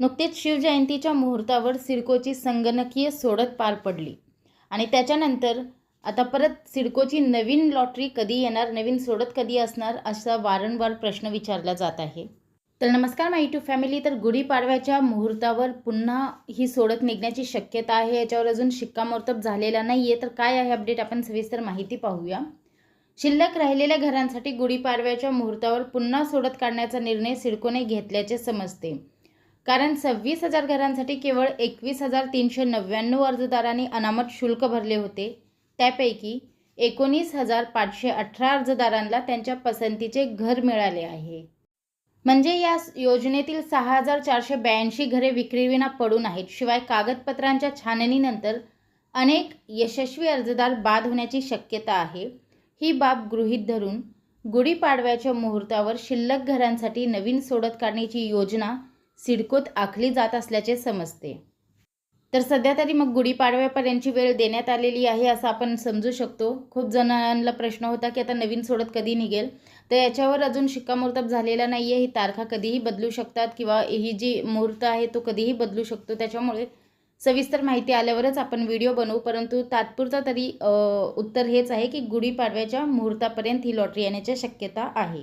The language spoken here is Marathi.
नुकतीच शिवजयंतीच्या मुहूर्तावर सिडकोची संगणकीय सोडत पार पडली. आणि त्याच्यानंतर आता परत सिडकोची नवीन लॉटरी कधी येणार नवीन सोडत कधी असणार असा वारंवार प्रश्न विचारला जात आहे. तर नमस्कार माय टू फॅमिली. तर गुढीपाडव्याच्या मुहूर्तावर पुन्हा ही सोडत निघण्याची शक्यता आहे. याच्यावर अजून शिक्कामोर्तब झालेला नाही आहे तर काय आहे अपडेट आपण सविस्तर माहिती पाहूया. शिल्लक राहिलेल्या घरांसाठी गुढीपाडव्याच्या मुहूर्तावर पुन्हा सोडत काढण्याचा निर्णय सिडकोने घेतल्याचे समजते. कारण सव्वीस हजार घरांसाठी केवळ एकवीस हजार तीनशे नव्याण्णव अर्जदारांनी अनामत शुल्क भरले होते. त्यापैकी एकोणीस हजार पाचशे अठरा अर्जदारांना त्यांच्या पसंतीचे घर मिळाले आहे. म्हणजे या योजनेतील सहा हजार चारशे ब्याऐंशी घरे विक्रीविना पडून आहेत. शिवाय कागदपत्रांच्या छाननीनंतर अनेक यशस्वी अर्जदार बाद होण्याची शक्यता आहे. ही बाब गृहीत धरून गुढीपाडव्याच्या मुहूर्तावर शिल्लक घरांसाठी नवीन सोडत काढण्याची योजना सिडकोत आखली जात असल्याचे समजते. तर सध्या तरी मग गुढीपाडव्यापर्यंतची वेळ देण्यात आलेली आहे असं आपण समजू शकतो. खूप जणांना प्रश्न होता की आता नवीन सोडत कधी निघेल? तर याच्यावर अजून शिक्कामोर्तब झालेला नाही आहे ही तारखा कधीही बदलू शकतात किंवा ही जी मुहूर्त आहे तो कधीही बदलू शकतो. त्याच्यामुळे सविस्तर माहिती आल्यावरच आपण व्हिडिओ बनवू. परंतु तात्पुरता तरी उत्तर हेच आहे की गुढीपाडव्याच्या मुहूर्तापर्यंत ही लॉटरी येण्याची शक्यता आहे.